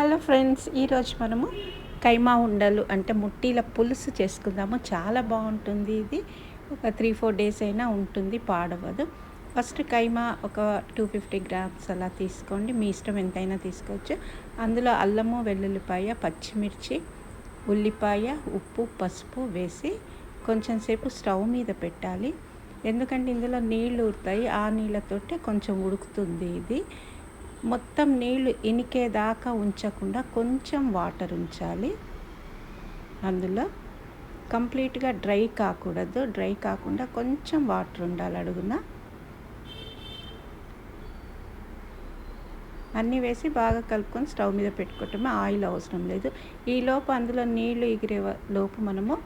Hello friends ఈరోజు మనము కైమా ఉండలు అంటే ముట్టీల పులుసు చేసుకుందాము. చాలా బాగుంటుంది ఇది. ఒక త్రీ ఫోర్ డేస్ అయినా ఉంటుంది పాడవదు. ఫస్ట్ కైమా ఒక టూ ఫిఫ్టీ గ్రామ్స్ అలా తీసుకోండి. మీ ఇష్టం ఎంతైనా తీసుకోవచ్చు. అందులో అల్లము వెల్లుల్లిపాయ పచ్చిమిర్చి ఉల్లిపాయ ఉప్పు పసుపు వేసి కొంచెం సేపు స్టవ్ మీద పెట్టాలి. ఎందుకంటే ఇందులో నీళ్ళు ఊరుతాయి. ఆ నీళ్ళతోటే కొంచెం ఉడుకుతుంది ఇది. మొత్తం నీళ్ళు ఇనికేదాకా ఉంచకుండా కొంచెం వాటర్ ఉంచాలి. అందులో కంప్లీట్గా డ్రై కాకూడదు. డ్రై కాకుండా కొంచెం వాటర్ ఉండాలి అడుగున. అన్నీ వేసి బాగా కలుపుకొని స్టవ్ మీద పెట్టుకోవటమే ఆయిల్ అవసరం లేదు. ఈ లోపు అందులో నీళ్ళు ఎగిరే లోపు మనము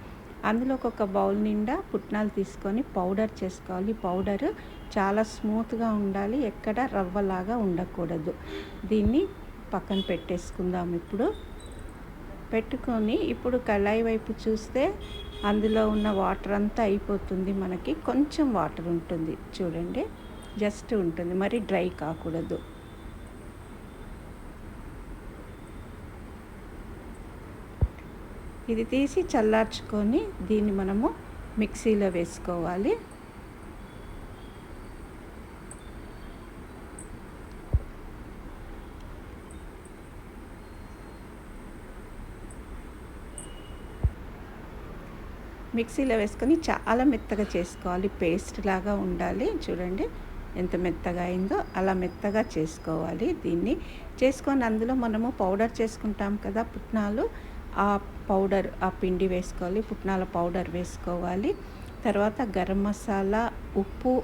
అందులో ఒక బౌల్ నిండా పుట్నాలు తీసుకొని పౌడర్ చేసుకోవాలి. పౌడర్ చాలా స్మూత్గా ఉండాలి. ఎక్కడ రవ్వలాగా ఉండకూడదు. దీన్ని పక్కన పెట్టేసుకుందాం ఇప్పుడు. పెట్టుకొని ఇప్పుడు కళాయి వైపు చూస్తే అందులో ఉన్న వాటర్ అంతా అయిపోతుంది మనకి. కొంచెం వాటర్ ఉంటుంది. చూడండి. జస్ట్ ఉంటుంది. మరి డ్రై కాకూడదు. ఇది తీసి చల్లార్చుకొని దీన్ని మనము మిక్సీలో వేసుకోవాలి. మిక్సీలో వేసుకొని చాలా మెత్తగా చేసుకోవాలి. పేస్ట్ లాగా ఉండాలి. చూడండి ఎంత మెత్తగా అయిందో అలా మెత్తగా చేసుకోవాలి దీన్ని. చేసుకొని అందులో మనము పౌడర్ చేసుకుంటాం కదా పుట్నాలు. ఆ పౌడర్ ఆ పిండి వేసుకోవాలి పుట్నాల పౌడర్ వేసుకోవాలి. తర్వాత గరం మసాలా ఉప్పు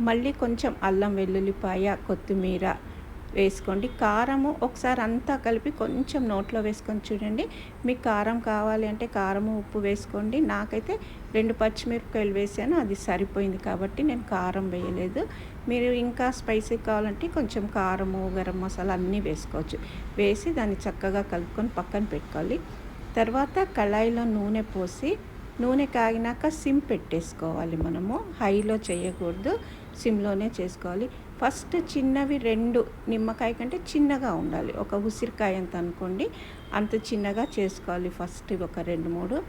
మళ్ళీ కొంచెం అల్లం వెల్లుల్లిపాయ కొత్తిమీర వేసుకోండి. కారము ఒకసారి అంతా కలిపి కొంచెం నోట్లో వేసుకొని చూడండి. మీకు కారం కావాలి అంటే కారము ఉప్పు వేసుకోండి. నాకైతే రెండు పచ్చిమిరపకాయలు వేసాను అది సరిపోయింది కాబట్టి నేను కారం వేయలేదు. మీరు ఇంకా స్పైసీ కావాలంటే కొంచెం కారము గరం మసాలా అన్నీ వేసుకోవచ్చు. వేసి దాన్ని చక్కగా కలుపుకొని పక్కన పెట్టుకోవాలి. తర్వాత కళాయిలో నూనె పోసి నూనె కాగినాక సిమ్ పెట్టేసుకోవాలి మనము. హైలో చేయకూడదు సిమ్లోనే చేసుకోవాలి. ఫస్ట్ చిన్నవి రెండు నిమ్మకాయ కంటే చిన్నగా ఉండాలి. ఒక ఉసిరికాయ అంత అనుకోండి అంత చిన్నగా చేసుకోవాలి ఫస్ట్ ఒక రెండు మూడు.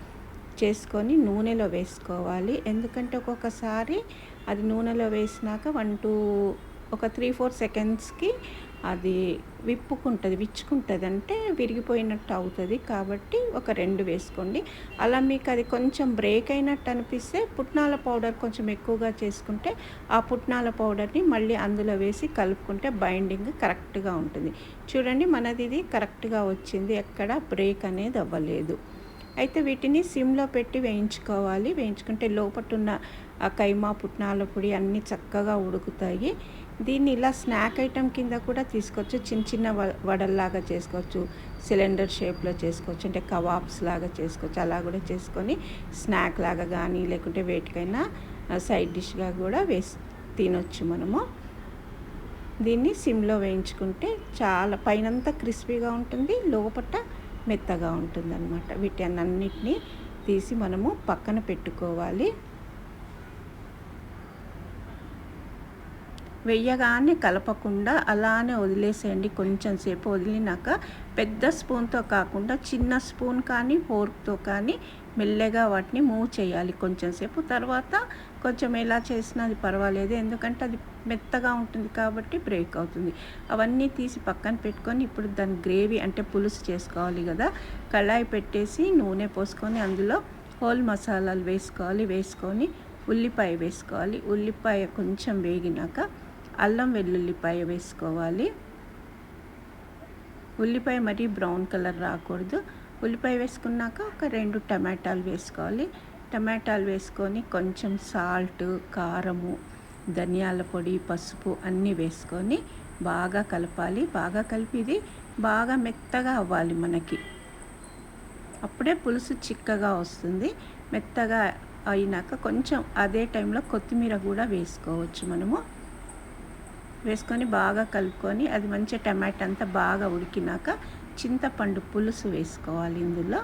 చేసుకొని నూనెలో వేసుకోవాలి. ఎందుకంటే ఒక్కొక్కసారి అది నూనెలో వేసినాక వన్ టూ ఒక త్రీ ఫోర్ సెకండ్స్కి అది విప్పుకుంటుంది విచ్చుకుంటుంది అంటే విరిగిపోయినట్టు అవుతుంది. కాబట్టి ఒక రెండు వేసుకోండి. అలా మీకు అది కొంచెం బ్రేక్ అయినట్టు అనిపిస్తే పుట్నాల పౌడర్ కొంచెం ఎక్కువగా చేసుకుంటే ఆ పుట్నాల పౌడర్ని మళ్ళీ అందులో వేసి కలుపుకుంటే బైండింగ్ కరెక్ట్గా ఉంటుంది. చూడండి మనది ఇది కరెక్ట్గా వచ్చింది. ఎక్కడ బ్రేక్ అనేది అవ్వలేదు. అయితే వీటిని సిమ్లో పెట్టి వేయించుకోవాలి. వేయించుకుంటే లోపటున్న ఆ కైమా పుట్నాల పొడి అన్నీ చక్కగా ఉడుకుతాయి. దీన్ని ఇలా స్నాక్ ఐటెం కింద కూడా తీసుకోవచ్చు. చిన్న చిన్న వడల్లాగా చేసుకోవచ్చు. సిలిండర్ షేప్లో చేసుకోవచ్చు. అంటే కబాబ్స్ లాగా చేసుకోవచ్చు. అలా కూడా చేసుకొని స్నాక్ లాగా కానీ లేకుంటే వేటికైనా సైడ్ డిష్గా కూడా వేసి తినొచ్చు మనము. దీన్ని సిమ్లో వేయించుకుంటే చాలా పైనంతా క్రిస్పీగా ఉంటుంది. లోపల మెత్తగా ఉంటుందన్నమాట. వీటన్నిటిని తీసి మనము పక్కన పెట్టుకోవాలి. వెయ్యగానే కలపకుండా అలానే వదిలేసేయండి. కొంచెం సేపు వదిలినాక పెద్ద స్పూన్తో కాకుండా చిన్న స్పూన్ కానీ ఫోర్క్తో కానీ మెల్లగా వాటిని మూవ్ చేయాలి కొంచెం సేపు. తర్వాత కొంచెం ఎలా చేసినా అది పర్వాలేదు. ఎందుకంటే అది మెత్తగా ఉంటుంది కాబట్టి బ్రేక్ అవుతుంది. అవన్నీ తీసి పక్కన పెట్టుకొని ఇప్పుడు దాని గ్రేవీ అంటే పులుసు చేసుకోవాలి కదా. కళాయి పెట్టేసి నూనె పోసుకొని అందులో హోల్ మసాలాలు వేసుకోవాలి. వేసుకొని ఉల్లిపాయ వేసుకోవాలి. ఉల్లిపాయ కొంచెం వేగినాక అల్లం వెల్లుల్లిపాయ వేసుకోవాలి. ఉల్లిపాయ మరీ బ్రౌన్ కలర్ రాకూడదు. ఉల్లిపాయ వేసుకున్నాక ఒక రెండు టమాటాలు వేసుకోవాలి. టమాటాలు వేసుకొని కొంచెం సాల్ట్ కారము ధనియాల పొడి పసుపు అన్నీ వేసుకొని బాగా కలపాలి. బాగా కలిపి ఇది బాగా మెత్తగా అవ్వాలి మనకి. అప్పుడే పులుసు చిక్కగా వస్తుంది. మెత్తగా అయినాక కొంచెం అదే టైంలో కొత్తిమీర కూడా వేసుకోవచ్చు మనము. వేసుకొని బాగా కలుపుకొని అది మంచిగా టమాటా అంతా బాగా ఉడికినాక చింతపండు పులుసు వేసుకోవాలి ఇందులో.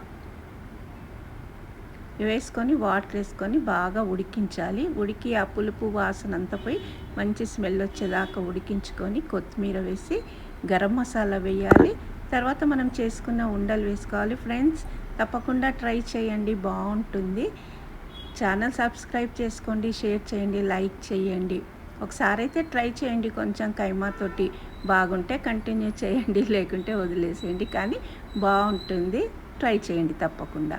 వేసుకొని వాటర్ వేసుకొని బాగా ఉడికించాలి. ఉడికి ఆ పులుపు వాసన అంతా పోయి మంచి స్మెల్ వచ్చేదాకా ఉడికించుకొని కొత్తిమీర వేసి గరం మసాలా వేయాలి. తర్వాత మనం చేసుకున్న ఉండలు వేసుకోవాలి ఫ్రెండ్స్. తప్పకుండా ట్రై చేయండి బాగుంటుంది. ఛానల్ సబ్స్క్రైబ్ చేసుకోండి షేర్ చేయండి లైక్ చేయండి. ఒకసారి అయితే ట్రై చేయండి కొంచెం కైమాతోటి బాగుంటే కంటిన్యూ చేయండి లేకుంటే వదిలేసేయండి. కానీ బాగుంటుంది. ట్రై చేయండి తప్పకుండా.